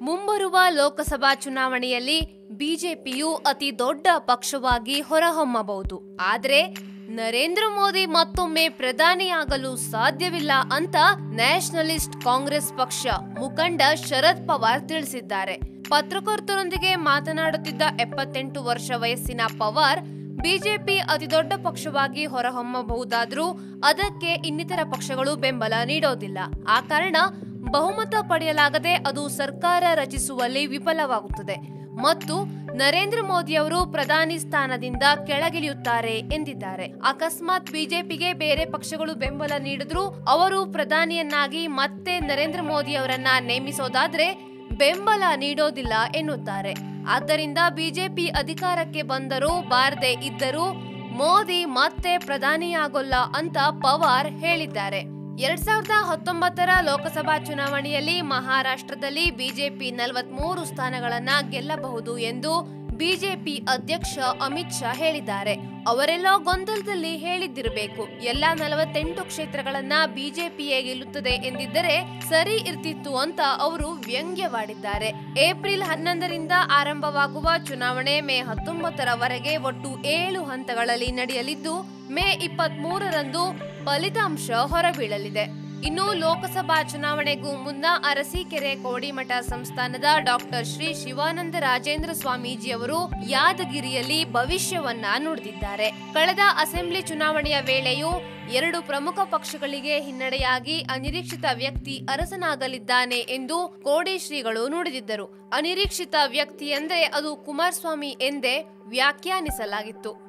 ಮುಂಬರುವ ಲೋಕಸಭಾ ಚುನಾವಣೆಯಲ್ಲಿ ಬಿಜೆಪಿಯು ಅತಿ ದೊಡ್ಡ ಪಕ್ಷವಾಗಿ ಹೊರಹೊಮ್ಮಬಹುದು. ಆದರೆ ನರೇಂದ್ರ ಮೋದಿ ಮತ್ತೊಮ್ಮೆ ಪ್ರಧಾನಿಯಾಗಲು ಸಾಧ್ಯವಿಲ್ಲ ಅಂತ ನ್ಯಾಷನಲಿಸ್ಟ್ ಕಾಂಗ್ರೆಸ್ ಪಕ್ಷ ಮುಖಂಡ ಶರದ್ ಪವಾರ್ ತಿಳಿಸಿದ್ದಾರೆ. ಪತ್ರಕರ್ತರೊಂದಿಗೆ ಮಾತನಾಡುತ್ತಿದ್ದ ಎಪ್ಪತ್ತೆಂಟು ವರ್ಷ ವಯಸ್ಸಿನ ಪವಾರ್, ಬಿಜೆಪಿ ಅತಿದೊಡ್ಡ ಪಕ್ಷವಾಗಿ ಹೊರಹೊಮ್ಮಬಹುದಾದ್ರೂ ಅದಕ್ಕೆ ಇನ್ನಿತರ ಪಕ್ಷಗಳು ಬೆಂಬಲ ನೀಡೋದಿಲ್ಲ. ಆ ಕಾರಣ ಬಹುಮತ ಪಡೆಯಲಾಗದೆ ಅದು ಸರ್ಕಾರ ರಚಿಸುವಲ್ಲಿ ವಿಫಲವಾಗುತ್ತದೆ. ಮತ್ತು ನರೇಂದ್ರ ಮೋದಿಯವರು ಪ್ರಧಾನಿ ಸ್ಥಾನದಿಂದ ಕೆಳಗಿಳಿಯುತ್ತಾರೆ ಎಂದಿದ್ದಾರೆ. ಅಕಸ್ಮಾತ್ ಬಿಜೆಪಿಗೆ ಬೇರೆ ಪಕ್ಷಗಳು ಬೆಂಬಲ ನೀಡಿದ್ರೂ ಅವರು ಪ್ರಧಾನಿಯನ್ನಾಗಿ ಮತ್ತೆ ನರೇಂದ್ರ ಮೋದಿಯವರನ್ನ ನೇಮಿಸೋದಾದ್ರೆ ಬೆಂಬಲ ನೀಡೋದಿಲ್ಲ ಎನ್ನುತ್ತಾರೆ. ಆದ್ದರಿಂದ ಬಿಜೆಪಿ ಅಧಿಕಾರಕ್ಕೆ ಬಂದರೂ ಬಾರದೆ ಇದ್ದರೂ ಮೋದಿ ಮತ್ತೆ ಪ್ರಧಾನಿಯಾಗೋಲ್ಲ ಅಂತ ಪವಾರ್ ಹೇಳಿದ್ದಾರೆ. ಎರಡ್ ಸಾವಿರದ ಹತ್ತೊಂಬತ್ತರ ಲೋಕಸಭಾ ಚುನಾವಣೆಯಲ್ಲಿ ಮಹಾರಾಷ್ಟ್ರದಲ್ಲಿ ಬಿಜೆಪಿ ನಲವತ್ಮೂರು ಸ್ಥಾನಗಳನ್ನ ಗೆಲ್ಲಬಹುದು ಎಂದು ಬಿಜೆಪಿ ಅಧ್ಯಕ್ಷ ಅಮಿತ್ ಶಾ ಹೇಳಿದ್ದಾರೆ. ಅವರೆಲ್ಲೋ ಗೊಂದಲದಲ್ಲಿ ಹೇಳಿದ್ದಿರಬೇಕು. ಎಲ್ಲಾ ನಲವತ್ತೆಂಟು ಕ್ಷೇತ್ರಗಳನ್ನ ಬಿಜೆಪಿಯೇ ಗೆಲ್ಲುತ್ತದೆ ಎಂದಿದ್ದರೆ ಸರಿ ಇರ್ತಿತ್ತು ಅಂತ ಅವರು ವ್ಯಂಗ್ಯವಾಡಿದ್ದಾರೆ. ಏಪ್ರಿಲ್ ಹನ್ನೊಂದರಿಂದ ಆರಂಭವಾಗುವ ಚುನಾವಣೆ ಮೇ ಹತ್ತೊಂಬತ್ತರವರೆಗೆ ಒಟ್ಟು ಏಳು ಹಂತಗಳಲ್ಲಿ ನಡೆಯಲಿದ್ದು, ಮೇ ಇಪ್ಪತ್ತ್ ಮೂರರಂದು ಫಲಿತಾಂಶ ಹೊರಬೀಳಲಿದೆ. ಇನ್ನು ಲೋಕಸಭಾ ಚುನಾವಣೆಗೂ ಮುನ್ನ ಅರಸೀಕೆರೆ ಕೋಡಿಮಠ ಸಂಸ್ಥಾನದ ಡಾಕ್ಟರ್ ಶ್ರೀ ಶಿವಾನಂದ ರಾಜೇಂದ್ರ ಸ್ವಾಮೀಜಿಯವರು ಯಾದಗಿರಿಯಲ್ಲಿ ಭವಿಷ್ಯವನ್ನ ನುಡಿದಿದ್ದಾರೆ. ಕಳೆದ ಅಸೆಂಬ್ಲಿ ಚುನಾವಣೆಯ ವೇಳೆಯೂ ಎರಡು ಪ್ರಮುಖ ಪಕ್ಷಗಳಿಗೆ ಹಿನ್ನಡೆಯಾಗಿ ಅನಿರೀಕ್ಷಿತ ವ್ಯಕ್ತಿ ಅರಸನಾಗಲಿದ್ದಾನೆ ಎಂದು ಕೋಡಿ ಶ್ರೀಗಳು ನುಡಿದಿದ್ದರು. ಅನಿರೀಕ್ಷಿತ ವ್ಯಕ್ತಿ ಎಂದರೆ ಅದು ಕುಮಾರಸ್ವಾಮಿ ಎಂದೇ ವ್ಯಾಖ್ಯಾನಿಸಲಾಗಿತ್ತು.